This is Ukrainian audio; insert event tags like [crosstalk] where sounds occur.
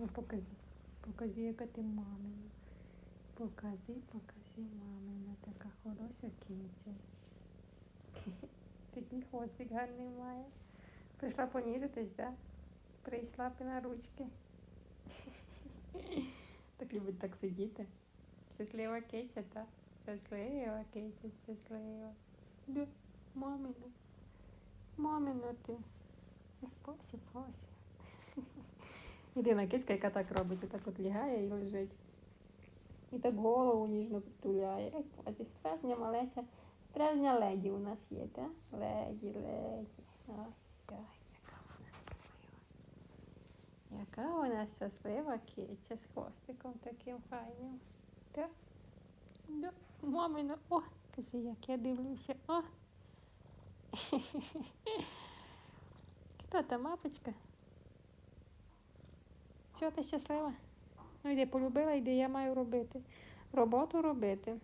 Ну, покажи. Покажи, яка ти мамина. Покажи, покажи, мамина. Така хороша киця. Такий хвостик гарний має. Прийшла понідатись, так? Да? Прийшла б на ручки. Так любить так сидіти. Щаслива киця, так? Щаслива киця, щаслива. Да, мамина. Мамина ти. Посі, посі. Єдина кицька, яка так робить, так от лягає і лежить. І так голову ніжно притуляє. Ой, Посі, справжня малеча, справжня леді у нас є, так? Леді, леді. Ой, ой, яка вона щаслива. Яка вона щаслива киця з хвостиком таким файним. Так? Да. Мамина, о, кажи, як я дивлюся. О. [laughs] Хто та мапочка? Чого ти щаслива? Ну йди, полюбила, йди, я маю робити. Роботу робити.